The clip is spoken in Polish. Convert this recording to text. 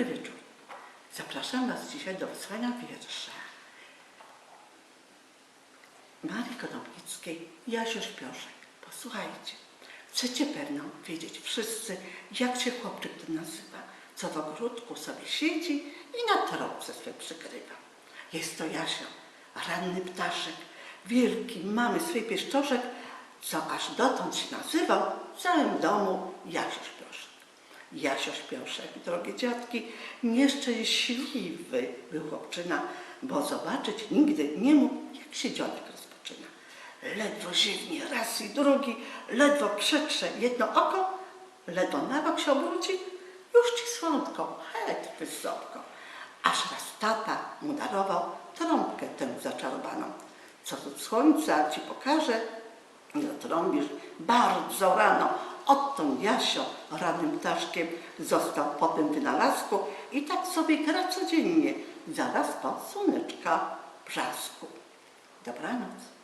Dobry wieczór. Zapraszam Was dzisiaj do wysłania wiersza. Marii Konopnickiej, Jasio Śpioszek. Posłuchajcie. Chcecie pewno wiedzieć wszyscy, jak się chłopczyk ten nazywa, co w ogródku sobie siedzi i na torebce swe przykrywa. Jest to Jasio, ranny ptaszek, wielki, mamy swej pieszczoszek, co aż dotąd się nazywał w całym domu Jasio Śpioszek. Jasio Śpioszek, drogie dziadki, nieszczęśliwy był chłopczyna, bo zobaczyć nigdy nie mógł, jak się dzionek rozpoczyna. Ledwo ziewnie raz i drugi, ledwo przetrze jedno oko, ledwo na bok się obróci, już ci słodko, het wysoko. Aż raz tata mu darował trąbkę tę zaczarowaną. Co tu słońca ci pokaże, i zatrąbisz bardzo rano. Odtąd Jasio rannym ptaszkiem został po tym wynalazku i tak sobie gra codziennie, zaraz po słoneczka brzasku. Dobranoc.